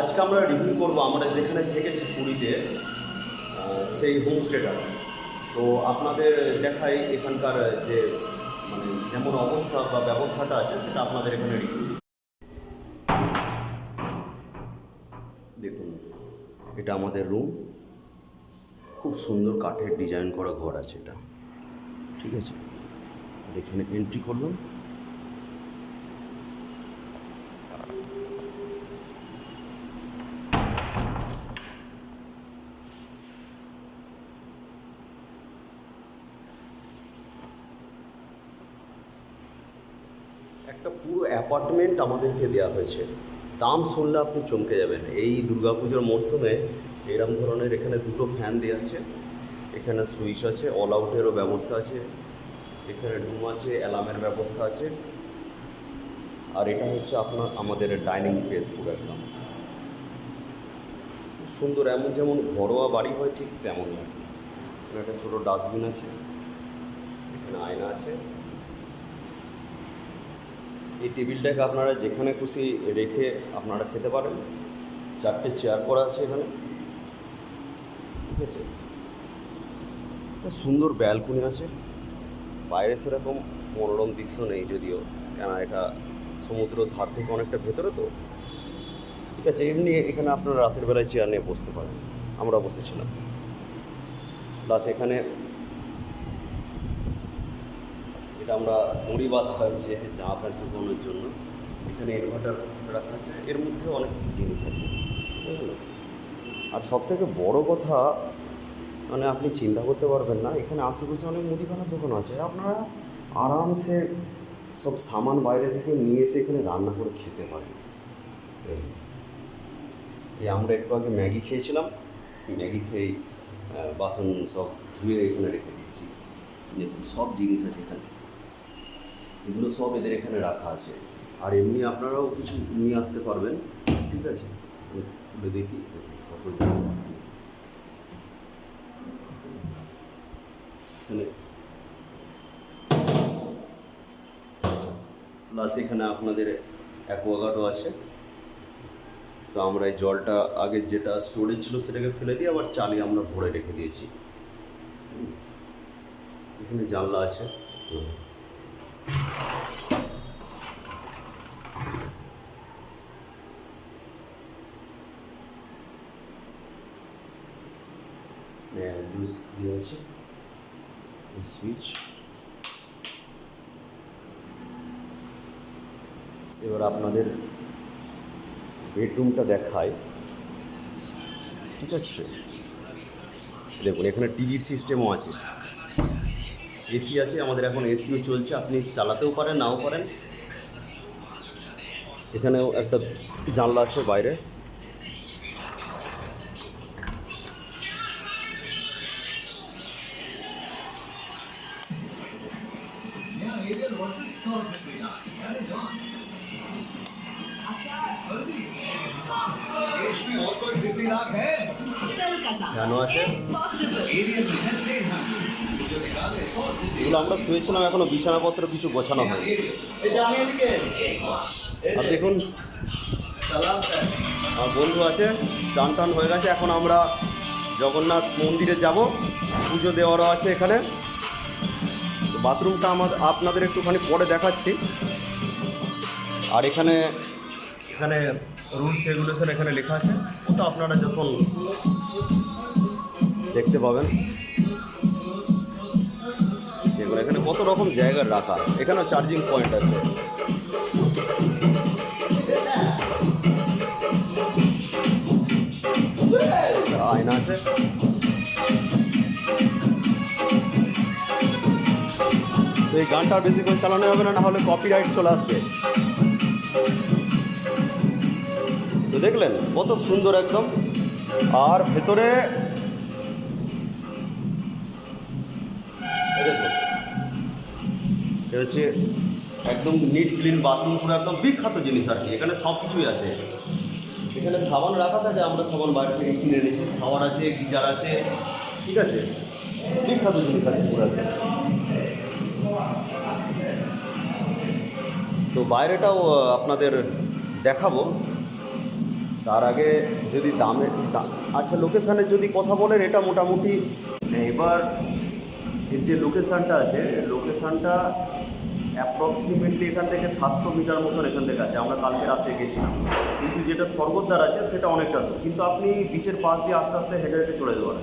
আজকে আমরা রিভিউ করব আমরা যেখানে থেকেছি পুরীতে সেই হোমস্টেটা তো আপনাদের দেখাই এখানকার যে মানে যেমন অবস্থা বা ব্যবস্থাটা আছে, সেটা আপনাদের এখানে রিভিউ দেখুন, এটা আমাদের রুম খুব সুন্দর কাঠের ডিজাইন করা ঘর আছে এটা। ঠিক আছে? এখানে এন্ট্রি করলাম। একটা পুরো অ্যাপার্টমেন্ট আমাদেরকে দেওয়া হয়েছে। দাম শুনলে আপনি চমকে যাবেন। এই দুর্গাপুজোর মরশুমে এরম ধরনের এখানে দুটো ফ্যান দেওয়া আছে। এখানে সুইচ আছে অল আউটেরও ব্যবস্থা আছে। এখানে রুম আছে অ্যালার্মের ব্যবস্থা আছে। আর এটা হচ্ছে আপনার আমাদের ডাইনিং স্পেস পুরো একদম। সুন্দর, এমন যেমন ঘরোয়া বাড়ি হয় ঠিক তেমনই। আর একটা ছোটো ডাস্টবিন আছে। এখানে আয়না আছে। এই টেবিলটাকে আপনারা যেখানে খুশি রেখে আপনারা খেতে পারেন। চারটে চেয়ার করা আছে এখানে। ঠিক আছে? সুন্দর ব্যালকনি আছে। বাইরে সেরকম মনোরম দৃশ্য নেই যদিও, কেন এটা সমুদ্র ধার থেকে অনেকটা ভেতরে তো। ঠিক আছে, এমনি এখানে আপনারা রাতের বেলায় চেয়ার নিয়ে বসতে পারেন। আমরা বসেছিলাম। প্লাস এখানে এটা আমরা দড়ি বাঁধা হয়েছে জামা প্যান্ট শুকানোর জন্য, এখানে ইনভার্টার রাখা আছে। এর মধ্যে অনেক কিছু জিনিস আছে। আর সব থেকে বড় কথা মানে আপনি চিন্তা করতে পারবেন না, এখানে আশেপাশে অনেক মুদিখানার দোকান আছে। আপনারা আরামসে সব সামান বাইরে থেকে নিয়ে এসে এখানে রান্না করে খেতে পারেন। এই আমরা একটু আগে ম্যাগি খেয়েছিলাম। ম্যাগি খেয়ে বাসন সব ধুয়ে এখানে রেখে দিয়েছি। সব জিনিস আছে এখানে। এগুলো সব এদের এখানে রাখা আছে আর এমনি আপনারাও কিছু নিয়ে আসতে পারবেন, ঠিক আছে খুলে দেখি। এখানে প্লাস এখানে আপনাদের অ্যাকোয়াগার্ডও আছে তো আমরা এই জলটা আগে যেটা স্টোরেজ ছিল সেটাকে ফেলে দিয়ে আবার চালিয়ে আমরা ভরে রেখে দিয়েছি এখানে জানলা আছে। জুস দিয়ে আছে সুইচ এবার আপনাদের বেডরুমটা দেখায় ঠিক আছে? দেখুন, এখানে টিভির সিস্টেমও আছে। এসি আছে, আমাদের এখন এসিও চলছে, আপনি চালাতেও পারেন, নাও পারেন। এখানেও একটা জানলা আছে বাইরে। আছে এগুলো আমরা শুয়েছিলাম এখনও বিছানাপত্র কিছু গোছানো হয় আর দেখুন আর বন্ধু আছে চান টান হয়ে গেছে এখন আমরা জগন্নাথ মন্দিরে যাব। পুজো দেওয়ারও আছে এখানে। তো বাথরুমটা আমাদের আপনাদের একটুখানি পরে দেখাচ্ছি। আর এখানে এখানে রুলস রেগুলেশন এখানে লেখা আছে। ওটা আপনারা যখন দেখতে পাবেন। দেখুন, এখানে কত রকম জায়গার রাখা। এখানেও চার্জিং পয়েন্ট আছে। আয়না আছে। তো এই গানটা আর বেশিক্ষণ চালানো হবে না হলে কপিরাইট চলে আসবে। তো দেখলেন, কত সুন্দর একদম। আর ভেতরে হচ্ছে একদম নিট ক্লিন বাথরুম পুরো একদম বিখ্যাত জিনিস আর কি। এখানে সব কিছুই আছে। এখানে সাবান রাখা থাকে, আমরা সাবান বাইরে থেকে কিনে এনেছি। সাবান আছে, গিজার আছে, ঠিক আছে? বিখ্যাত জিনিস আছে পুরো একদম। তো বাইরেটাও আপনাদের দেখাবো। তার আগে যদি দামে, দা- আচ্ছা লোকেশানের যদি কথা বলেন, এটা মোটামুটি এবার এর যে লোকেশানটা আছে লোকেশানটা অ্যাপ্রক্সিমেটলি এখান থেকে সাতশো মিটার মতন এখান থেকে আছে, আমরা কালকে রাত্রে গেছিলাম। কিন্তু যেটা স্বর্গদ্বার আছে, সেটা অনেকটা দূর। কিন্তু আপনি বিচের পাশ দিয়ে আস্তে আস্তে হেঁটে হেঁটে চলে পারেন।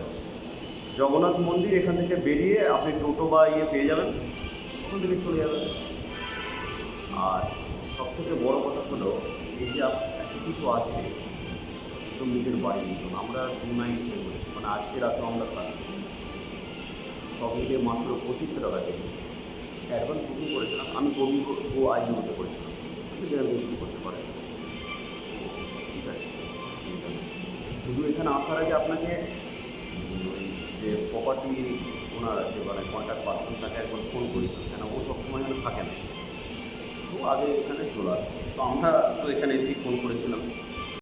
জগন্নাথ মন্দির এখান থেকে বেরিয়ে আপনি টোটো বা ইয়ে পেয়ে যাবেন, ওখান থেকে চলে যাবেন। আর সবথেকে বড় কথা হলো, এই যে কিছু আছে। তো নিজের বাড়ি মতন আমরা দু নাইট স্টে করেছি মানে আজকে রাতে আমরা থাকি সব মিলিয়ে মাত্র পঁচিশশো টাকা দিয়েছি। অ্যাডভান্স বুকিং করেছিলাম। আমি কবি ও আইডিওতে করেছিলাম ঠিক আছে কিছু করতে পারেন। ঠিক আছে। শুধু এখানে আসার আগে আপনাকে যে প্রপার্টি ওনার আছে মানে কন্ট্যাক্ট পার্সন তাকে একবার ফোন করি। কেন ও সবসময় এখানে থাকে না। আগে এখানে চলে আসব। তো আমরা তো এখানে এসেই ফোন করেছিলাম।